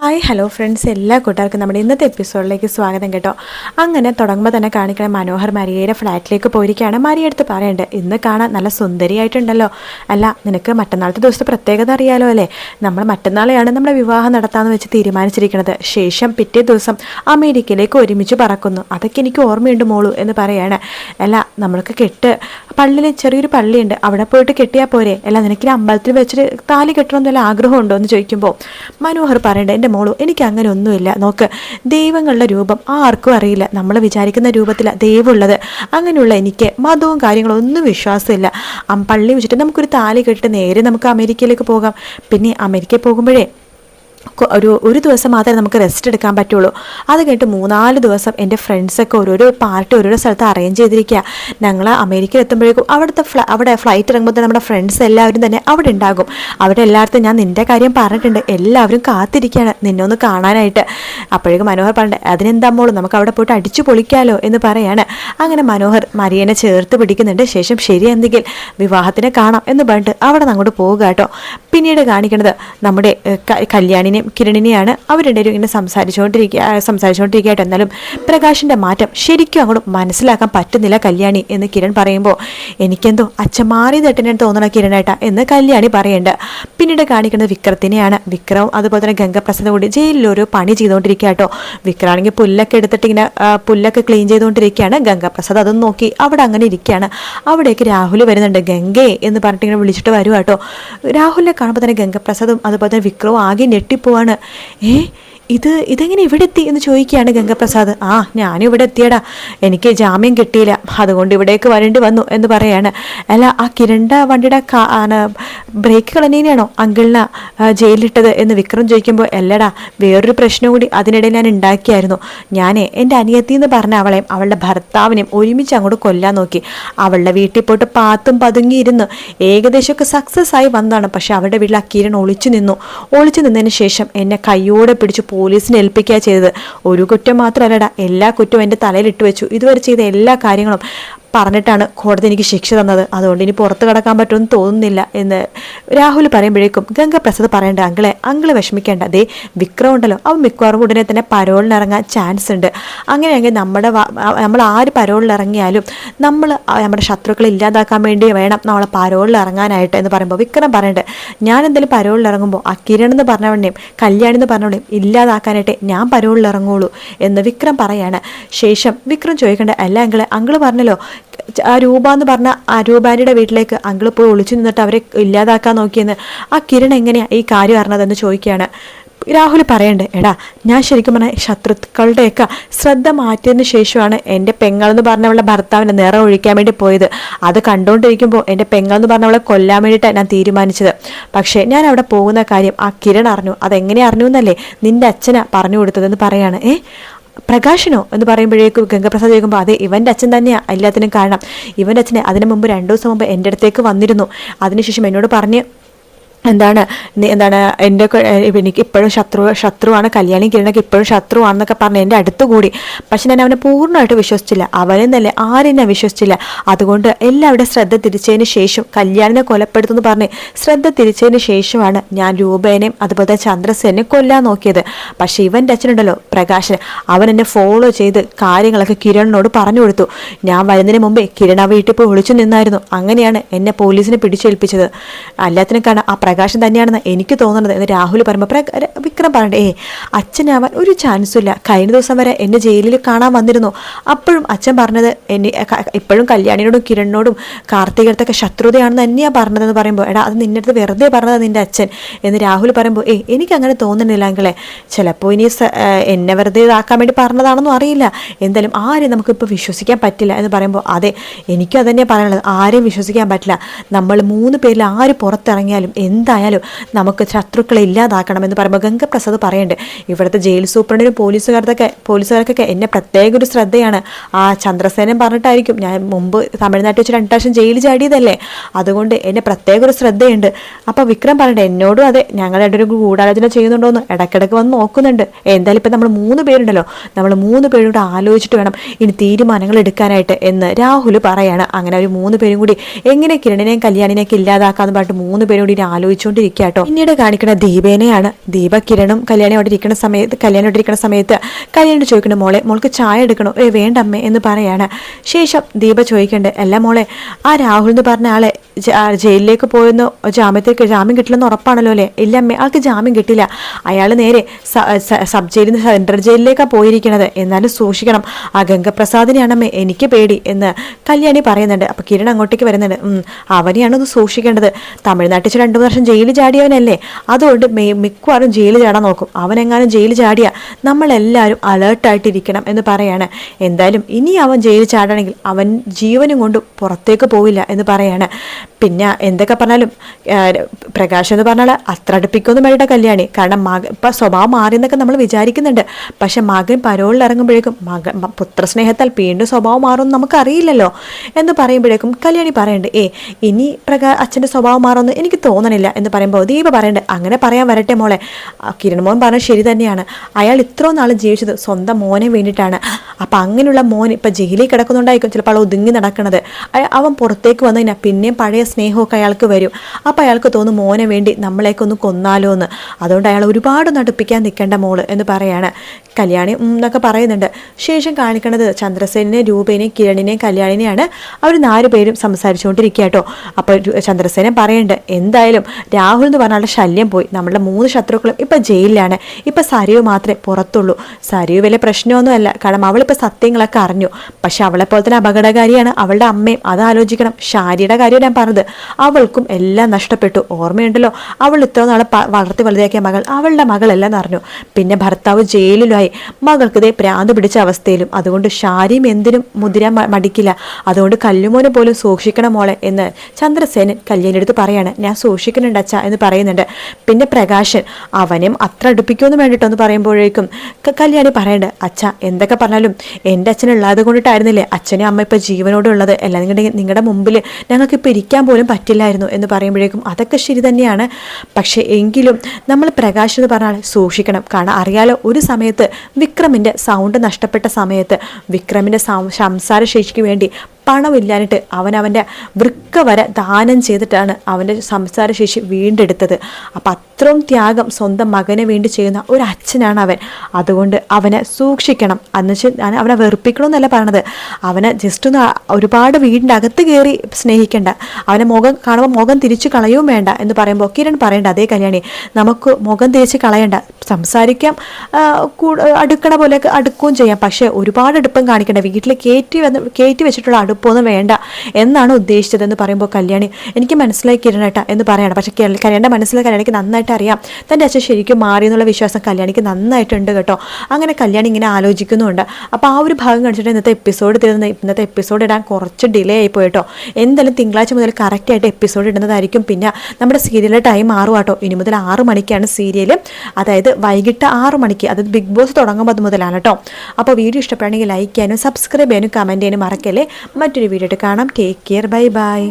Hi hello friends എല്ലാ കൂട്ടുകാർക്കും നമ്മുടെ ഇന്നത്തെ എപ്പിസോഡിലേക്ക് സ്വാഗതം കേട്ടോ. അങ്ങനെ തുടങ്ങുമ്പോൾ തന്നെ കാണിക്കണ മനോഹർ മരിയയുടെ ഫ്ലാറ്റിലേക്ക് പോയിരിക്കുകയാണ്. മരിയ അടുത്ത് പറയുന്നുണ്ട് ഇന്ന് കാണാൻ നല്ല സുന്ദരിയായിട്ടുണ്ടല്ലോ. അല്ല നിനക്ക് മറ്റന്നാളത്തെ ദിവസത്തെ പ്രത്യേകത അറിയാലോ അല്ലേ? നമ്മൾ മറ്റന്നാളെയാണ് നമ്മുടെ വിവാഹം നടത്താമെന്ന് വെച്ച് തീരുമാനിച്ചിരിക്കുന്നത് ശേഷം പിറ്റേ ദിവസം അമേരിക്കയിലേക്ക് ഒരുമിച്ച് പറക്കുന്നു. അതൊക്കെ എനിക്ക് ഓർമ്മയുണ്ട് മോളു എന്ന് പറയാണ്. അല്ല നമ്മൾക്ക് കെട്ട് പള്ളിയിൽ ചെറിയൊരു പള്ളിയുണ്ട്. അവിടെ പോയിട്ട് കെട്ടിയാൽ പോരെ. അല്ല നിനക്കിനി അമ്പലത്തിൽ വെച്ചിട്ട് താലി കെട്ടണമെന്നുള്ള ആഗ്രഹമുണ്ടോ എന്ന് ചോദിക്കുമ്പോൾ മനോഹർ പറയണ്ട എന്റെ മോളു എനിക്ക് അങ്ങനെ ഒന്നുമില്ല. നോക്ക് ദൈവങ്ങളുടെ രൂപം ആർക്കും അറിയില്ല. നമ്മൾ വിചാരിക്കുന്ന രൂപത്തിലാണ് ദൈവമുള്ളത്. അങ്ങനെയുള്ള എനിക്ക് മതവും കാര്യങ്ങളും ഒന്നും വിശ്വാസമില്ല. പള്ളി വെച്ചിട്ട് നമുക്കൊരു താലി കെട്ടിട്ട് നേരെ നമുക്ക് അമേരിക്കയിലേക്ക് പോകാം. പിന്നെ അമേരിക്കയിൽ പോകുമ്പോഴേ ഒരു ഒരു ദിവസം മാത്രമേ നമുക്ക് റെസ്റ്റ് എടുക്കാൻ പറ്റുള്ളൂ. അത് കഴിഞ്ഞിട്ട് മൂന്നാൽ ദിവസം എന്റെ ഫ്രണ്ട്സൊക്കെ ഓരോരോ പാർട്ടി ഓരോരോ സ്ഥലത്ത് അറേഞ്ച് ചെയ്തിരിക്കുക ഞങ്ങൾ അമേരിക്കയിൽ എത്തുമ്പോഴേക്കും അവിടുത്തെ ഫ്ലൈ അവിടെ ഫ്ലൈറ്റ് ഇറങ്ങുമ്പോൾ തന്നെ നമ്മുടെ ഫ്രണ്ട്സ് എല്ലാവരും തന്നെ അവിടെ ഉണ്ടാകും. അവിടെ എല്ലായിടത്തും ഞാൻ നിന്റെ കാര്യം പറഞ്ഞിട്ടുണ്ട്. എല്ലാവരും കാത്തിരിക്കുകയാണ് നിന്നെ ഒന്ന് കാണാനായിട്ട്. അപ്പോഴേക്കും മനോഹർ പറഞ്ഞത് അതിനെന്താ മോൾ നമുക്ക് അവിടെ പോയിട്ട് അടിച്ചു പൊളിക്കാലോ എന്ന് പറയാണ്. അങ്ങനെ മനോഹർ മരിയനെ ചേർത്ത് പിടിക്കുന്നുണ്ട്. ശേഷം ശരി എന്തെങ്കിൽ വിവാഹത്തിനെ കാണാം എന്ന് പറഞ്ഞിട്ട് അവിടെ അങ്ങോട്ട് പോവുക കേട്ടോ. പിന്നീട് കാണിക്കുന്നത് നമ്മുടെ ഏഹ്, ക- കല്യാണിനെയും കിരണിനെയാണ് അവരുടെ ഇങ്ങനെ സംസാരിച്ചുകൊണ്ടിരിക്കുക സംസാരിച്ചുകൊണ്ടിരിക്കുകയായിട്ട്. എന്നാലും പ്രകാശിന്റെ മാറ്റം ശരിക്കും അങ്ങോട്ട് മനസ്സിലാക്കാൻ പറ്റുന്നില്ല കല്യാണി എന്ന് കിരൺ പറയുമ്പോൾ എനിക്കെന്തോ അച്ഛൻ മാറി തട്ടിനെ തോന്നണ കിരണേട്ട എന്ന് കല്യാണി പറയേണ്ട. പിന്നീട് കാണിക്കുന്നത് വിക്രത്തിനെയാണ്. വിക്രവും അതുപോലെ തന്നെ ഗംഗപ്രസാദ് കൂടി ജയിലിൽ ഒരു പണി ചെയ്തുകൊണ്ടിരിക്കുക കേട്ടോ. വിക്രാണെങ്കിൽ പുല്ലൊക്കെ എടുത്തിട്ട് ഇങ്ങനെ പുല്ലൊക്കെ ക്ലീൻ ചെയ്തുകൊണ്ടിരിക്കുകയാണ് ഗംഗപ്രസാദ് അതൊന്നും നോക്കി അവിടെ അങ്ങനെ ഇരിക്കുകയാണ് അവിടേക്ക് രാഹുൽ വരുന്നുണ്ട്. ഗംഗേ എന്ന് പറഞ്ഞിട്ട് ഇങ്ങനെ വിളിച്ചിട്ട് വരുവാട്ടോ രാഹുലിനെ കാണുമ്പോൾ തന്നെ ഗംഗപ്രസാദും അതുപോലെ തന്നെ വിക്രവും ആകെ ഞെട്ടിപ്പോവാണ് ഏ? ഇത് ഇതെങ്ങനെ ഇവിടെ എത്തി എന്ന് ചോദിക്കുകയാണ് ഗംഗപ്രസാദ്. ആ ഞാനും ഇവിടെ എത്തിയടാ. എനിക്ക് ജാമ്യം കിട്ടിയില്ല. അതുകൊണ്ട് ഇവിടേക്ക് വരേണ്ടി വന്നു എന്ന് പറയാണ്. അല്ല ആ കിരണ്ട വണ്ടിയുടെ ബ്രേക്ക് കളഞ്ഞതിനാണോ അങ്കിളിനെ ജയിലിലിട്ടത് എന്ന് വിക്രം ചോദിക്കുമ്പോൾ അല്ലടാ വേറൊരു പ്രശ്നം കൂടി അതിനിടയിൽ ഞാൻ ഉണ്ടാക്കിയായിരുന്നു. ഞാനേ എന്റെ അനിയത്തി എന്ന് പറഞ്ഞ അവളെയും അവളുടെ ഭർത്താവിനെയും ഒരുമിച്ച് അങ്ങോട്ട് കൊല്ലാൻ നോക്കി. അവളുടെ വീട്ടിൽ പോയിട്ട് പാത്തും പതുങ്ങിയിരുന്ന് ഏകദേശമൊക്കെ സക്സസ് ആയി വന്നതാണ്. പക്ഷെ അവളുടെ വീട്ടിൽ ആ കിരൺ ഒളിച്ചു നിന്നു. ഒളിച്ചു നിന്നതിന് ശേഷം എന്നെ കയ്യോടെ പിടിച്ച് പോലീസിനെ ഏൽപ്പിക്കുക ചെയ്തത്. ഒരു കുറ്റം മാത്രമല്ലടാ എല്ലാ കുറ്റവും എന്റെ തലയിലിട്ട് വെച്ചു ഇതുവരെ ചെയ്ത എല്ലാ കാര്യങ്ങളും പറഞ്ഞിട്ടാണ് കോടതി എനിക്ക് ശിക്ഷ തന്നത്. അതുകൊണ്ട് ഇനി പുറത്ത് കടക്കാൻ പറ്റുമെന്ന് തോന്നുന്നില്ല എന്ന് രാഹുൽ പറയുമ്പോഴേക്കും ഗംഗപ്രസാദ് പറയേണ്ട അങ്കിളെ അങ്കിൾ വിഷമിക്കേണ്ട. അതേ വിക്രം ഉണ്ടല്ലോ. അവൻ മിക്കവാറും ഉടനെ തന്നെ പരോളിന് ഇറങ്ങാൻ ചാൻസ് ഉണ്ട്. അങ്ങനെയെങ്കിൽ നമ്മുടെ നമ്മൾ ആര് പരോളിൽ ഇറങ്ങിയാലും നമ്മൾ നമ്മുടെ ശത്രുക്കളെ ഇല്ലാതാക്കാൻ വേണ്ടി വേണം നമ്മളെ പരോളിൽ ഇറങ്ങാനായിട്ട് എന്ന് പറയുമ്പോൾ വിക്രം പറയണ്ട് ഞാൻ എന്തെങ്കിലും പരോളിൽ ഇറങ്ങുമ്പോൾ ആ കിരൺ എന്ന് പറഞ്ഞവണ്ണേയും കല്യാണി എന്ന് പറഞ്ഞവണ്ണേയും ഇല്ലാതാക്കാനായിട്ട് ഞാൻ പരോളിൽ എന്ന് വിക്രം പറയാണ്. ശേഷം വിക്രം ചോദിക്കേണ്ട അല്ല അങ്കിളെ അങ്കിൾ പറഞ്ഞല്ലോ ആ രൂപ എന്ന് പറഞ്ഞ ആ രൂപാനിയുടെ വീട്ടിലേക്ക് അങ്കിൾ പോയി ഒളിച്ചു നിന്നിട്ട് അവരെ ഇല്ലാതാക്കാൻ നോക്കിയെന്ന് ആ കിരൺ എങ്ങനെയാണ് ഈ കാര്യം അറിഞ്ഞതെന്ന് ചോദിക്കുകയാണ്. രാഹുൽ പറയണ്ടേ എടാ ഞാൻ ശരിക്കും പറഞ്ഞാൽ ശത്രുക്കളുടെയൊക്കെ ശ്രദ്ധ മാറ്റിയതിന് ശേഷമാണ് എന്റെ പെങ്ങളെന്ന് പറഞ്ഞവളുടെ ഭർത്താവിനെ നിറം ഒഴിക്കാൻ വേണ്ടി പോയത്. അത് കണ്ടുകൊണ്ടിരിക്കുമ്പോൾ എന്റെ പെങ്ങളെന്ന് പറഞ്ഞവളെ കൊല്ലാൻ വേണ്ടിയിട്ടാണ് ഞാൻ തീരുമാനിച്ചത്. പക്ഷേ ഞാൻ അവിടെ പോകുന്ന കാര്യം ആ കിരൺ അറിഞ്ഞു. അതെങ്ങനെ അറിഞ്ഞു എന്നല്ലേ നിന്റെ അച്ഛനാ പറഞ്ഞു കൊടുത്തതെന്ന് പറയാണ്. ഏ? പ്രകാശനോ എന്ന് പറയുമ്പോഴേക്കും ഗംഗപ്രസാദ് ചോദിക്കുമ്പോൾ അതെ ഇവന്റെ അച്ഛൻ തന്നെയാണ് എല്ലാത്തിനും കാരണം. ഇവന്റെ അച്ഛനെ അതിനു മുമ്പ് രണ്ടു ദിവസം മുമ്പ് എന്റെ അടുത്തേക്ക് വന്നിരുന്നു. അതിനുശേഷം എന്നോട് പറഞ്ഞ് എന്താണ് എന്താണ് എന്റെ എനിക്ക് ഇപ്പോഴും ശത്രു ശത്രുവാണ് കല്യാണി കിരണൊക്കെ ഇപ്പോഴും ശത്രുവാണെന്നൊക്കെ പറഞ്ഞ് എന്റെ അടുത്ത് കൂടി പക്ഷെ ഞാൻ അവനെ പൂർണമായിട്ട് വിശ്വസിച്ചില്ല. അവനെ ആരെയും ആരെന്നെ വിശ്വസിച്ചില്ല. അതുകൊണ്ട് എല്ലാവരുടെ ശ്രദ്ധ തിരിച്ചതിന് ശേഷം കല്യാണിനെ കൊലപ്പെടുത്തുമെന്ന് പറഞ്ഞ് ശ്രദ്ധ തിരിച്ചതിന് ശേഷമാണ് ഞാൻ രൂപേനെയും അതുപോലെ തന്നെ ചന്ദ്രസേനെയും കൊല്ലാൻ നോക്കിയത്. പക്ഷെ ഇവന്റെ അച്ഛനുണ്ടല്ലോ പ്രകാശൻ അവൻ എന്നെ ഫോളോ ചെയ്ത് കാര്യങ്ങളൊക്കെ കിരണിനോട് പറഞ്ഞു കൊടുത്തു. ഞാൻ വരുന്നതിന് മുമ്പേ കിരണ വീട്ടിൽ പോയി ഒളിച്ചു നിന്നായിരുന്നു. അങ്ങനെയാണ് എന്നെ പോലീസിനെ പിടിച്ചേൽപ്പിച്ചത്. എല്ലാത്തിനും കാരണം ആ പ്രകാശൻ തന്നെയാണെന്ന് എനിക്ക് തോന്നുന്നത്. എന്ന് രാഹുൽ പറയുമ്പോൾ വിക്രം പറഞ്ഞു ഏ അച്ഛനാവാൻ ഒരു ചാൻസും ഇല്ല കഴിഞ്ഞ ദിവസം വരെ എന്നെ ജയിലിൽ കാണാൻ വന്നിരുന്നു. അപ്പോഴും അച്ഛൻ പറഞ്ഞത് എന്നെ ഇപ്പോഴും കല്യാണിനോടും കിരണിനോടും കാർത്തികത്തൊക്കെ ശത്രുതയാണെന്ന് തന്നെയാണ് പറഞ്ഞതെന്ന് പറയുമ്പോൾ എടാ അത് നിന്റെ അടുത്ത് വെറുതെ പറഞ്ഞത് നിന്റെ അച്ഛൻ. എന്ന് രാഹുൽ പറയുമ്പോൾ ഏ എനിക്ക് അങ്ങനെ തോന്നുന്നില്ല അങ്കിളെ. ചിലപ്പോൾ ഇനി എന്നെ വെറുതെ ഇതാക്കാൻ വേണ്ടി പറഞ്ഞതാണെന്നും അറിയില്ല. എന്തായാലും ആരെയും നമുക്കിപ്പോൾ വിശ്വസിക്കാൻ പറ്റില്ല. എന്ന് പറയുമ്പോൾ അതെ എനിക്കും അതന്നെയാണ് പറയാനുള്ളത്. ആരെയും വിശ്വസിക്കാൻ പറ്റില്ല. നമ്മൾ മൂന്ന് പേരിൽ ആര് പുറത്തിറങ്ങിയാലും എന്തായാലും നമുക്ക് ശത്രുക്കളെ ഇല്ലാതാക്കണമെന്ന് പറയുമ്പോൾ ഗംഗപ്രസാദ് പറയുന്നുണ്ട്. ഇവിടുത്തെ ജയിൽ സൂപ്രണ്ടിനും പോലീസുകാർക്കൊക്കെ പോലീസുകാർക്കൊക്കെ എന്നെ പ്രത്യേക ഒരു ശ്രദ്ധയാണ്. ആ ചന്ദ്രസേനൻ പറഞ്ഞിട്ടായിരിക്കും. ഞാൻ മുമ്പ് തമിഴ്നാട്ടിൽ വെച്ച് രണ്ട് പ്രാവശ്യം ജയിലിൽ ചാടിയതല്ലേ? അതുകൊണ്ട് എന്നെ പ്രത്യേക ഒരു ശ്രദ്ധയുണ്ട്. അപ്പോൾ വിക്രം പറഞ്ഞിട്ട് എന്നോടും അതെ ഞങ്ങൾ രണ്ടൊരു ഗൂഢാലോചന ചെയ്യുന്നുണ്ടോന്ന് ഇടയ്ക്കിടയ്ക്ക് വന്ന് നോക്കുന്നുണ്ട്. എന്തായാലും ഇപ്പം നമ്മൾ മൂന്ന് പേരുണ്ടല്ലോ. നമ്മൾ മൂന്ന് പേരും കൂടെ ആലോചിച്ചിട്ട് വേണം ഇനി തീരുമാനങ്ങൾ എടുക്കാനായിട്ട് എന്ന് രാഹുൽ പറയാണ്. അങ്ങനെ ഒരു മൂന്ന് പേരും കൂടി എങ്ങനെ കിരണിനെയും കല്യാണിനെയൊക്കെ ഇല്ലാതാക്കാന്ന് പറഞ്ഞിട്ട് മൂന്ന് പേരും കൂടി ആലോചിച്ച് ആലോചിച്ചുകൊണ്ടിരിക്കുക കേട്ടോ പിന്നീട് കാണിക്കുന്ന ദീപേനെയാണ് ദീപ കിരണും കല്യാണി ഇരിക്കുന്ന സമയത്ത് കല്യാണി ഇരിക്കുന്ന സമയത്ത് കല്യാണി ചോദിക്കണം മോളെ മോൾക്ക് ചായ എടുക്കണോ? ഏ വേണ്ടമ്മേ എന്ന് പറയാണ്. ശേഷം ദീപ ചോദിക്കണ്ട് അല്ല മോളെ ആ രാഹുൽ എന്ന് പറഞ്ഞ ആളെ ജയിലിലേക്ക് പോയെന്ന് ജാമ്യത്തേക്ക് ജാമ്യം കിട്ടില്ലെന്ന് ഉറപ്പാണല്ലോ അല്ലേ? ഇല്ല അമ്മേ ആൾക്ക് ജാമ്യം കിട്ടില്ല. അയാൾ നേരെ സബ് ജയിലിൽ നിന്ന് സെൻട്രൽ ജയിലിലേക്കാണ് പോയിരിക്കുന്നത് എന്നാലും സൂക്ഷിക്കണം. ആ ഗംഗപ്രസാദിനെയാണമ്മേ എനിക്ക് പേടി എന്ന് കല്യാണി പറയുന്നുണ്ട്. അപ്പോൾ കിരൺ അങ്ങോട്ടേക്ക് വരുന്നുണ്ട്. അവനെയാണ് ഒന്ന് സൂക്ഷിക്കേണ്ടത്. തമിഴ്നാട്ടിൽ രണ്ടു വർഷം ജയിലിൽ ചാടിയവനല്ലേ? അതുകൊണ്ട് മിക്കവാറും ജയിലിൽ ചാടാൻ നോക്കും. അവനെങ്ങാനും ജയിലിൽ ചാടിയ നമ്മളെല്ലാവരും അലേർട്ടായിട്ടിരിക്കണം എന്ന് പറയാണ്. എന്തായാലും ഇനി അവൻ ജയിലിൽ ചാടണമെങ്കിൽ അവൻ ജീവനും കൊണ്ട് പുറത്തേക്ക് പോവില്ല എന്ന് പറയാണ്. പിന്നെ എന്തൊക്കെ പറഞ്ഞാലും പ്രകാശം എന്ന് പറഞ്ഞാൽ അത്ര അടുപ്പിക്കൊന്നും വേണ്ട കല്യാണി. കാരണം മകൻ ഇപ്പം സ്വഭാവം മാറിയെന്നൊക്കെ നമ്മൾ വിചാരിക്കുന്നുണ്ട്. പക്ഷെ മകൻ പരോളിൽ ഇറങ്ങുമ്പോഴേക്കും മകൻ പുത്രസ്നേഹത്താൽ വീണ്ടും സ്വഭാവം മാറുമെന്ന് നമുക്കറിയില്ലല്ലോ എന്ന് പറയുമ്പോഴേക്കും കല്യാണി പറയുന്നുണ്ട് ഏ ഇനി പ്രകാ അച്ഛന്റെ സ്വഭാവം മാറുമെന്ന് എനിക്ക് തോന്നണില്ല. എന്ന് പറയുമ്പോൾ ദീപ പറയണ്ട് അങ്ങനെ പറയാൻ വരട്ടെ മോളെ. കിരൺ മോൻ പറഞ്ഞത് ശരി തന്നെയാണ്. അയാൾ ഇത്രയും നാൾ ജീവിച്ചത് സ്വന്തം മോനെ വേണ്ടിയിട്ടാണ്. അപ്പം അങ്ങനെയുള്ള മോൻ ഇപ്പം ജയിലിൽ കിടക്കുന്നുണ്ടായിരിക്കും ചിലപ്പോൾ അവൾ ഒതുങ്ങി നടക്കണത്. അവൻ പുറത്തേക്ക് വന്നു കഴിഞ്ഞാൽ പിന്നെയും പഴയ സ്നേഹമൊക്കെ അയാൾക്ക് വരും. അപ്പം അയാൾക്ക് തോന്നും മോനെ വേണ്ടി നമ്മളെയൊക്കെ ഒന്ന് കൊന്നാലോ എന്ന്. അതുകൊണ്ട് അയാൾ ഒരുപാട് നടുപ്പിക്കാൻ നിൽക്കേണ്ട മോൾ എന്ന് പറയാണ് കല്യാണി എന്നൊക്കെ പറയുന്നുണ്ട്. ശേഷം കാണിക്കണത് ചന്ദ്രസേനെ രൂപേനെയും കിരണിനെയും കല്യാണിനെയാണ്. അവർ നാല് പേരും സംസാരിച്ചുകൊണ്ടിരിക്കുക കേട്ടോ അപ്പോൾ ചന്ദ്രസേന പറയുന്നുണ്ട് എന്തായാലും രാഹുൽ എന്ന് പറഞ്ഞാൽ ശല്യം പോയി. നമ്മളുടെ മൂന്ന് ശത്രുക്കളും ഇപ്പം ജയിലിലാണ്. ഇപ്പം സരിയു മാത്രമേ പുറത്തുള്ളൂ. സരിയു വലിയ പ്രശ്നമൊന്നുമല്ല. കാരണം അവളിപ്പോൾ സത്യങ്ങളൊക്കെ അറിഞ്ഞു. പക്ഷെ അവളെ പോലെ തന്നെ അപകടകാരിയാണ് അവളുടെ അമ്മയും. അത് ആലോചിക്കണം. ഷാരിയുടെ കാര്യം ഞാൻ പറഞ്ഞത്. അവൾക്കും എല്ലാം നഷ്ടപ്പെട്ടു. ഓർമ്മയുണ്ടല്ലോ? അവൾ ഇത്ര നാളെ വളർത്തി വലുതാക്കിയ മകൾ. അവളുടെ മകളെല്ലാം അറിഞ്ഞു. പിന്നെ ഭർത്താവ് ജയിലിലായി. മകൾക്ക് ഇതേ പ്രാന്ത് പിടിച്ച അവസ്ഥയിലും. അതുകൊണ്ട് ഷാരിയും എന്തിനും മുതിരാൻ മടിക്കില്ല. അതുകൊണ്ട് കല്ലുമോനെ പോലും സൂക്ഷിക്കണം മോളെ എന്ന് ചന്ദ്രസേനൻ കല്യാണിയുടെ അടുത്ത് പറയാണ്. ഞാൻ സൂക്ഷിക്കുന്നുണ്ട് അച്ഛ എന്ന് പറയുന്നുണ്ട്. പിന്നെ പ്രകാശൻ അവനും അത്ര അടുപ്പിക്കുമെന്ന് വേണ്ടിട്ടോ എന്ന് പറയുമ്പോഴേക്കും കല്യാണി പറയണ്ട് അച്ഛ എന്തൊക്കെ പറഞ്ഞാലും എന്റെ അച്ഛൻ ഉള്ളത് കൊണ്ടിട്ടായിരുന്നില്ലേ? അച്ഛനും അമ്മ ഇപ്പം ജീവനോട് ഉള്ളത്. അല്ലാന്നുണ്ടെങ്കിൽ നിങ്ങളുടെ മുമ്പിൽ ഞങ്ങൾക്കിപ്പോൾ ഇരിക്കാൻ പോലും പറ്റില്ലായിരുന്നു എന്ന് പറയുമ്പോഴേക്കും അതൊക്കെ ശരി തന്നെയാണ്. പക്ഷേ എങ്കിലും നമ്മൾ പ്രകാശ് എന്ന് പറഞ്ഞാൽ സൂക്ഷിക്കണം. കാരണം അറിയാലോ ഒരു സമയത്ത് വിക്രമിന്റെ സൗണ്ട് നഷ്ടപ്പെട്ട സമയത്ത് വിക്രമിന്റെ സംസാര ശേഷിക്ക് വേണ്ടി പണമില്ലാഞ്ഞിട്ട് അവൻ അവന്റെ വൃക്ക വരെ ദാനം ചെയ്തിട്ടാണ് അവന്റെ സംസാരശേഷി വീണ്ടെടുത്തത്. അപ്പം അത്രയും ത്യാഗം സ്വന്തം മകനെ വേണ്ടി ചെയ്യുന്ന ഒരു അച്ഛനാണ് അവൻ. അതുകൊണ്ട് അവനെ സൂക്ഷിക്കണം. എന്ന് വെച്ചാൽ ഞാൻ അവനെ വെറുപ്പിക്കണമെന്നല്ല പറയണത്. അവനെ ജസ്റ്റ് ഒന്ന് ഒരുപാട് വീടിന്റെ അകത്ത് കയറി സ്നേഹിക്കേണ്ട. അവനെ മുഖം കാണുമ്പോൾ മുഖം തിരിച്ചു കളയുകയും വേണ്ട എന്ന് പറയുമ്പോൾ കിരൺ പറയേണ്ട അതേ കല്യാണി നമുക്ക് മുഖം തിരിച്ച് കളയണ്ട. സംസാരിക്കാം അടുക്കണ പോലെയൊക്കെ അടുക്കുകയും ചെയ്യാം. പക്ഷേ ഒരുപാട് അടുപ്പം കാണിക്കേണ്ട. വീട്ടിൽ കയറ്റി വന്ന് കയറ്റി വെച്ചിട്ടുള്ള അടുപ്പമൊന്നും വേണ്ട എന്നാണ് ഉദ്ദേശിച്ചത് എന്ന് പറയുമ്പോൾ കല്യാണി എനിക്ക് മനസ്സിലായി കിരണേട്ട എന്ന് പറയണം. പക്ഷേ കല്യ- കല്യാണിന്റെ മനസ്സിൽ കല്യാണിക്ക് നന്നായിട്ട് അറിയാം. തന്റെ അച്ഛൻ ശരിക്കും മാറി എന്നുള്ള വിശ്വാസം കല്യാണിക്ക് നന്നായിട്ടുണ്ട് കേട്ടോ. അങ്ങനെ കല്യാണി ഇങ്ങനെ ആലോചിക്കുന്നുണ്ട്. അപ്പോൾ ആ ഒരു ഭാഗം കാണിച്ചിട്ട് ഇന്നത്തെ എപ്പിസോഡ് തരുന്ന ഇന്നത്തെ എപ്പിസോഡ് ഇടാൻ കുറച്ച് ഡിലേ ആയി പോയിട്ടോ എന്തായാലും തിങ്കളാഴ്ച മുതൽ കറക്റ്റായിട്ട് എപ്പിസോഡ് ഇടുന്നതായിരിക്കും. പിന്നെ നമ്മുടെ സീരിയലിലെ ടൈം മാറും കേട്ടോ. ഇനി മുതൽ ആറ് മണിക്കാണ് സീരിയൽ അതായത് വൈകിട്ട് ആറ് മണിക്ക് അതായത് ബിഗ് ബോസ് തുടങ്ങുമ്പോൾ മുതലാണ് കേട്ടോ. അപ്പോൾ വീഡിയോ ഇഷ്ടപ്പെടുകയാണെങ്കിൽ ലൈക്ക് ചെയ്യാനും സബ്സ്ക്രൈബ് ചെയ്യാനും കമന്റ് ചെയ്യാനും മറക്കല്ലേ. മറ്റൊരു വീഡിയോ കാണാം. Take care bye bye